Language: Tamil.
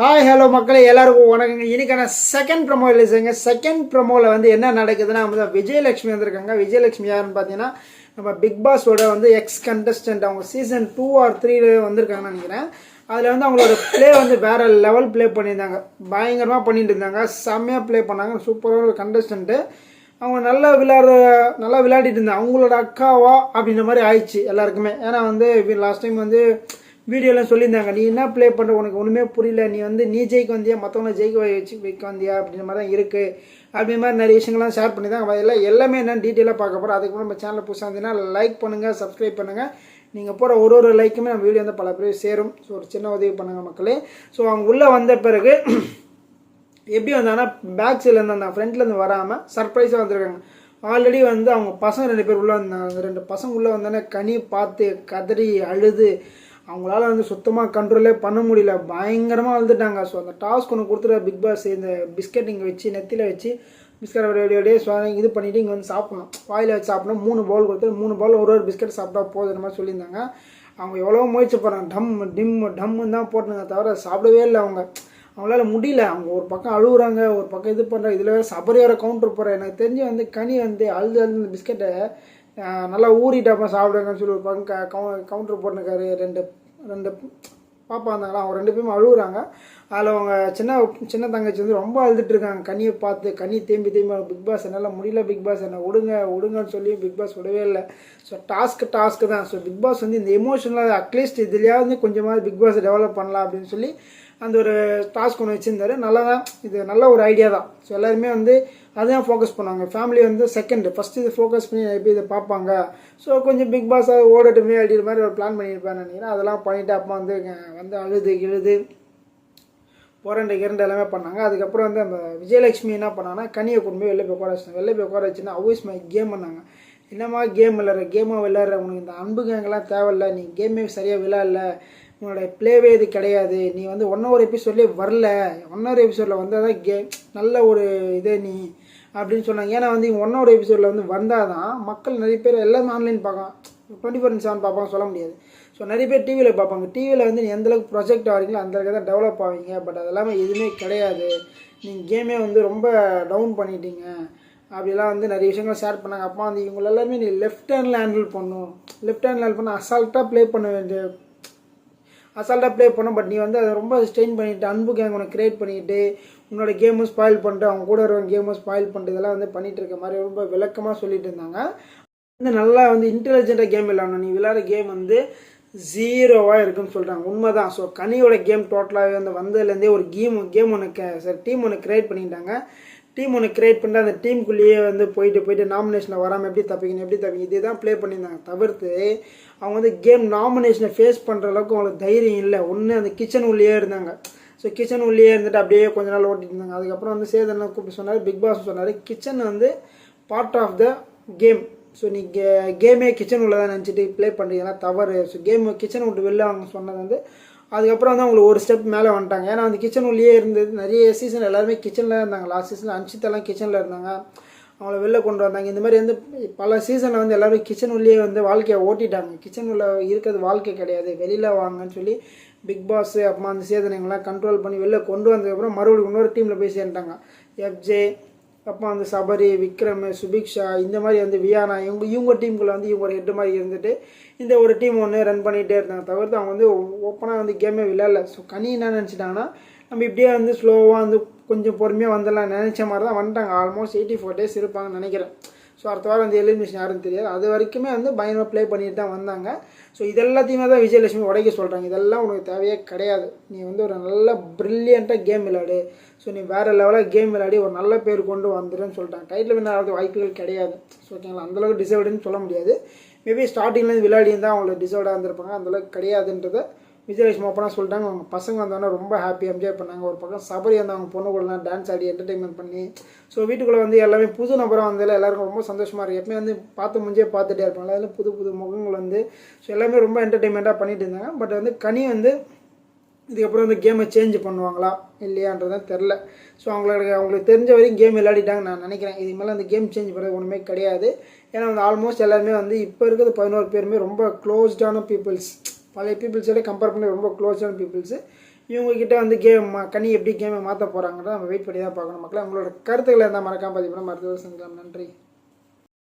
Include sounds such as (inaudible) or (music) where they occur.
ஹாய் ஹலோ மக்களே எல்லாருக்கும் வணக்கங்க. இன்றைக்கான செகண்ட் ப்ரொமோ ரிலீஸுங்க செகண்ட் ப்ரொமோவில் வந்து என்ன நடக்குதுன்னா வந்து விஜயலட்சுமி வந்திருக்காங்க. விஜயலட்சுமி யாருன்னு பார்த்தீங்கன்னா நம்ம பிக் பாஸோட வந்து எக்ஸ் கண்டஸ்டன்ட் அவங்க சீசன் டூ ஆர் த்ரீல வந்திருக்காங்கன்னு நினைக்கிறேன். அதில் வந்து அவங்களோட ப்ளே வந்து வேறு லெவல் ப்ளே பண்ணியிருந்தாங்க. பயங்கரமாக பண்ணிட்டு இருந்தாங்க. செம்மையாக ப்ளே பண்ணாங்க. சூப்பரான ஒரு கண்டஸ்டன்ட்டு அவங்க நல்லா விளையாடுற நல்லா விளையாடிட்டு இருந்தாங்க. அவங்களோட அக்காவா அப்படின்ற மாதிரி ஆயிடுச்சு எல்லாருக்குமே. ஏன்னா வந்து லாஸ்ட் டைம் வந்து வீடியோலாம் சொல்லியிருந்தாங்க. நீ என்ன ப்ளே பண்ணுற உனக்கு ஒன்றுமே புரியல. நீ வந்து நீ ஜெயிக்க வந்தியா? மற்றவங்கள ஜெயிக்க வச்சு வைக்க வந்தியா? அப்படின்ற மாதிரி தான் இருக்குது அப்படின்ற மாதிரி நிறைய விஷயங்கள்லாம் ஷேர் பண்ணி தான் எல்லாம் எல்லாமே என்னென்னு டீட்டெயிலாக பார்க்க போகிறோம் அதுக்கு நம்ம சேனலில் புதுசாக இருந்தீங்கன்னா லைக் பண்ணுங்கள் சப்ஸ்கிரைப் பண்ணுங்கள் நீங்கள் போகிற ஒரு ஒரு லைக்குமே நம்ம வீடியோ வந்து பல பேர் சேரும். ஸோ ஒரு சின்ன உதவி பண்ணுங்கள் மக்களே. ஸோ அவங்க உள்ளே வந்த பிறகு (clears throat) எப்படி வந்தாங்கன்னா பேக் சைட்லேருந்து வந்தாங்க ஃப்ரண்ட்லேருந்து வராமல் சர்ப்ரைஸாக வந்திருக்காங்க. ஆல்ரெடி வந்து அவங்க பசங்க ரெண்டு பேர் உள்ளே வந்தாங்க. ரெண்டு பசங்க உள்ளே வந்தோடனே கனி பார்த்து கதறி அழுது அவங்களால வந்து சுத்தமாக கண்ட்ரோலே பண்ண முடியல. பயங்கரமாக அழுதுட்டாங்க. ஸோ அந்த டாஸ்க் ஒன்று கொடுத்துட்டு பிக் பாஸ் இந்த பிஸ்கெட் இங்கே வச்சு நெத்தியில் வச்சு பிஸ்கட் அப்படியே இது பண்ணிவிட்டு இங்கே வந்து சாப்பிடணும். வாயில் வச்சு சாப்பிடணும். மூணு பவுல் கொடுத்து மூணு பவுல் ஒரு ஒரு பிஸ்கெட் சாப்பிட்டா போதுன்ற மாதிரி சொல்லியிருந்தாங்க. அவங்க எவ்வளோ முயற்சி பண்ணுறாங்க டம் டிம் டம்முன்னு தான் போட்டுருங்க தவிர சாப்பிடவே இல்லை அவங்க. அவங்களால முடியல. அவங்க ஒரு பக்கம் அழுகுறாங்க ஒரு பக்கம் இது பண்ணுறாங்க இதில் வேறு சபரி வேறு கவுண்டர் போகிறேன் எனக்கு தெரிஞ்சு வந்து கனி வந்து அழுது அழுது அந்த பிஸ்கெட்டை நல்லா ஊறிட்டாப்பா சாப்பிடுங்கன்னு சொல்லி ஒரு கவு கவுண்டர் போட்டுருக்காரு ரெண்டு ரெண்டு பாப்பா இருந்தாங்களா அவங்க ரெண்டு பேரும் அழுகுறாங்க. அதில் அவங்க சின்ன சின்ன தங்கச்சி வந்து ரொம்ப அழுதுட்டு இருக்காங்க. பார்த்து கண்ணி தேம்பி தேம்பி பிக் பாஸ் என்னால் முடியல பிக் பாஸ் என்ன விடுங்க விடுங்கன்னு சொல்லி பிக் பாஸ் விடவே இல்லை. ஸோ டாஸ்க்கு டாஸ்க்கு தான். ஸோ பிக் பாஸ் வந்து இந்த எமோஷனில் அட்லீஸ்ட் இதுலையாவது கொஞ்சமாவது பிக் பாஸ் டெவலப் பண்ணலாம் அப்படின்னு சொல்லி அந்த ஒரு டாஸ்க் ஒன்று வச்சுருந்தாரு. நல்லா தான் இது நல்ல ஒரு ஐடியா தான். ஸோ எல்லாருமே வந்து அதுதான் ஃபோக்கஸ் பண்ணுவாங்க ஃபேமிலி வந்து செகண்டு ஃபஸ்ட்டு இது ஃபோக்கஸ் பண்ணி எப்படி இதை பார்ப்பாங்க? ஸோ கொஞ்சம் பிக் பாஸ் ஓடட்டுமே அப்படின்ற மாதிரி ஒரு பிளான் பண்ணியிருப்பேன் நினைக்கிறேன். அதெல்லாம் பண்ணிவிட்டு அப்பா வந்து வந்து அழுது எழுது புரண்டு இரண்டு எல்லாமே பண்ணாங்க. அதுக்கப்புறம் வந்து அந்த விஜயலட்சுமி என்ன பண்ணாங்கன்னா கனியை கொண்டு போய் வெளில போய் உட்கார வச்சாங்க வெளில போய் உட்கார வச்சுன்னா அவ்வளோஸ் மை கேம் பண்ணாங்க. என்னம்மா கேம் விளாட்ற கேமாக விளாட்ற உனக்கு இந்த அன்பு கேங்கெல்லாம் தேவையில்ல. நீ கேமே சரியாக விளாட்ல உன்னோட ப்ளேவே இது கிடையாது. நீ வந்து ஒன் ஹவர் எபிசோட்லேயே வரல. ஒன் ஹவர் எபிசோடில் வந்தால் தான் கே நல்ல ஒரு இதே நீ அப்படின்னு சொன்னாங்க. ஏன்னா வந்து ஒன் ஹவர் எபிசோடில் வந்து வந்தால் தான் மக்கள் நிறைய பேர் எல்லாமே ஆன்லைன் பார்க்கலாம். டுவெண்ட்டி ஃபோர் செவன் பார்ப்பாங்க சொல்ல முடியாது. ஸோ நிறைய பேர் டிவியில் பார்ப்பாங்க. டிவியில் வந்து நீ எந்தளவுக்கு ப்ரொஜெக்ட் ஆகிறீங்களோ அந்த அளவுக்கு தான் டெவலப் ஆவீங்க. பட் அதெல்லாமே எதுவுமே கிடையாது. நீங்கள் கேமே வந்து ரொம்ப டவுன் பண்ணிட்டீங்க. அப்படிலாம் வந்து நிறைய விஷயங்கள் ஷேர் பண்ணாங்க. அப்போ வந்து இவங்க எல்லாருமே நீ லெஃப்ட் ஹேண்டில் ஹேண்டில் பண்ணும் லெஃப்ட் ஹேண்டில் ஹேண்டில் பண்ண அசால்ட்டாக ப்ளே பண்ண வேண்டிய அசால்ட்டாக ப்ளே பண்ண பட் நீ வந்து அதை ரொம்ப ஸ்ட்ரெயின் பண்ணிட்டு அன்பு கேங் உனக்கு கிரியேட் பண்ணிட்டு உன்னோட கேமும் ஸ்பாயில் பண்ணிட்டு அவங்க கூட இருக்கிற கேமும் ஸ்பாயில் பண்ணிட்டு இதெல்லாம் வந்து பண்ணிட்டு இருக்க மாதிரி ரொம்ப விளக்கமாக சொல்லிட்டு இருந்தாங்க. வந்து நல்லா வந்து இன்டெலிஜென்ட்டாக கேம் விளாடணும் நீ விளையாடுற கேம் வந்து ஜீரோவாக இருக்குன்னு சொல்கிறாங்க உண்மை தான் ஸோ கனியோட கேம் டோட்டலாகவே வந்து வந்ததுலேருந்தே ஒரு கேம் கேம் ஒன்று சார் டீம் ஒன்று கிரியேட் பண்ணிட்டாங்க டீம் ஒன்று கிரியேட் பண்ணிட்டு அந்த டீமுக்குள்ளேயே வந்து போயிட்டு போயிட்டு நாமினேஷனில் வராமல் எப்படி தப்பிக்கணும் எப்படி தப்பிக்கணும் இதே தான் ப்ளே பண்ணியிருந்தாங்க. தவிர்த்து அவங்க வந்து கேம் நாமினேஷனை ஃபேஸ் பண்ணுற அளவுக்கு அவங்களுக்கு தைரியம் இல்லை. ஒன்று அந்த கிச்சன் உள்ளேயே இருந்தாங்க. ஸோ கிச்சன் உள்ளேயே இருந்துட்டு அப்படியே கொஞ்ச நாள் ஓட்டிட்டு இருந்தாங்க. அதுக்கப்புறம் வந்து சேதனை கூப்பிட்டு சொன்னார் பிக் பாஸ் சொன்னார் கிச்சன் வந்து part of the game so நீ கே கேமே கிச்சன் உள்ள தான் நினச்சிட்டு ப்ளே பண்ணுறீங்கன்னா தவறு. ஸோ கேம் கிச்சன் விட்டு வெளில அவங்க சொன்னது வந்து அதுக்கப்புறம் வந்து அவங்களுக்கு ஒரு ஸ்டெப் மேலே வந்துட்டாங்க. ஏன்னா அந்த கிச்சன் உள்ளேயே இருந்தது. நிறைய சீசன் எல்லாருமே கிச்சனில் இருந்தாங்க. லாஸ்ட் சீசன் அஞ்சுத்தெல்லாம் கிச்சனில் இருந்தாங்க. அவங்கள வெளில கொண்டு வந்தாங்க. இந்த மாதிரி வந்து பல சீசனில் வந்து எல்லோரும் கிச்சன் உள்ளேயே வந்து வாழ்க்கையை ஓட்டிட்டாங்க. கிச்சன் உள்ள இருக்கிறது வாழ்க்கை கிடையாது. வெளியில் வாங்கன்னு சொல்லி பிக் பாஸ் அப்புறமா அந்த சேதனைங்களாம் கண்ட்ரோல் பண்ணி வெளில கொண்டு வந்ததுக்கப்புறம் மறுபடியும் இன்னொரு டீமில் போய் சேர்ந்துட்டாங்க. எஃப்ஜே அப்போ அந்த சபரி விக்ரம் சுபிக்ஷா இந்த மாதிரி வந்து வியானா இவங்க இவங்க டீமுக்குள்ள வந்து இவங்க ஒரு ஹெட் மாதிரி இருந்துட்டு இந்த ஒரு டீம் ஒன்று ரன் பண்ணிகிட்டே இருந்தாங்க. தவிர்த்து அவங்க வந்து ஓப்பனாக வந்து கேமே விளையாடல. ஸோ கனி என்ன நினச்சிட்டாங்கன்னா நம்ம இப்படியே வந்து ஸ்லோவாக வந்து கொஞ்சம் பொறுமையாக வந்துடலாம் நினச்ச மாதிரி தான் வந்துட்டாங்க. ஆல்மோஸ்ட் எயிட்டி ஃபோர் டேஸ் இருப்பாங்கன்னு நினைக்கிறேன். ஸோ அடுத்த வாரம் வந்து எலிமினேஷன் யாருன்னு தெரியாது. அது வரைக்குமே வந்து பயங்கரமாக ப்ளே பண்ணிட்டு தான் வந்தாங்க. ஸோ இதெல்லாத்தையுமே தான் விஜயலட்சுமி உடைக்க சொல்கிறாங்க இதெல்லாம் உனக்கு தேவையே கிடையாது. நீ வந்து ஒரு நல்ல ப்ரில்லியண்ட்டாக கேம் விளையாடு. ஸோ நீ வேறு லெவலாக கேம் விளையாடி ஒரு நல்ல பேர் கொண்டு வந்துடுன்னு சொல்லிட்டாங்க. டைட்டில் வின் ஆகிறது வாய்ப்புகள் கிடையாது. ஸோ ஓகேங்களா அந்தளவுக்கு டிசைவ்டுன்னு சொல்ல முடியாது. மேபி ஸ்டார்டிங்லேருந்து விளையாடி இருந்தால் அவங்களுக்கு டிசைவ்டாக இருந்திருப்பாங்க. அந்தளவுக்கு கிடையாதுன்றதை விஜயலட்சுமி அப்பனா சொல்லிட்டாங்க. அவங்க பசங்க வந்தோடனே ரொம்ப ஹாப்பியாக என்ஜாய் பண்ணாங்க. ஒரு பக்கம் சபரி வந்து அவங்க பொண்ணு கூடலாம் டான்ஸ் ஆடி என்டர்டைன்மெண்ட் பண்ணி. ஸோ வீட்டுக்குள்ளே வந்து எல்லாமே புது நபராக வந்ததில் எல்லாருக்கும் ரொம்ப சந்தோஷமாக இருக்குது எப்பவுமே வந்து பார்த்து முடிஞ்சே பார்த்துட்டே இருப்பாங்க அதில் புது புது முகங்கள் வந்து ஸோ எல்லாமே ரொம்ப என்டர்டைன்மெண்ட்டாக பண்ணிட்டு இருந்தாங்க. பட் வந்து கனி வந்து இதுக்கப்புறம் வந்து கேமை சேஞ்ச் பண்ணுவாங்களா இல்லையான்றதான் தெரில ஸோ அவங்களுக்கு அவங்களுக்கு தெரிஞ்ச வரைக்கும் கேம் விளையாடிட்டாங்க நான் நினைக்கிறேன். இது மேலே அந்த கேம் சேஞ்ச் பண்ணுறது ஒன்றுமே கிடையாது. ஏன்னா வந்து ஆல்மோஸ்ட் எல்லாருமே வந்து இப்போ இருக்கிறது பதினோரு பேருமே ரொம்ப க்ளோஸ்டான பீப்புள்ஸ் பழைய பீப்புள்ஸோட கம்பேர் பண்ணி ரொம்ப க்ளோஸான பீப்புள்ஸு இவங்ககிட்ட வந்து கேம் கனி எப்படி கேமை மாற்ற போகிறாங்கன்றத நம்ம வெயிட் பண்ணி தான் பார்க்கணும். மக்களை உங்களோட கருத்துக்களை இருந்தால் மறக்காம பதிவு பண்ண மருத்துவ சங்கம் நன்றி.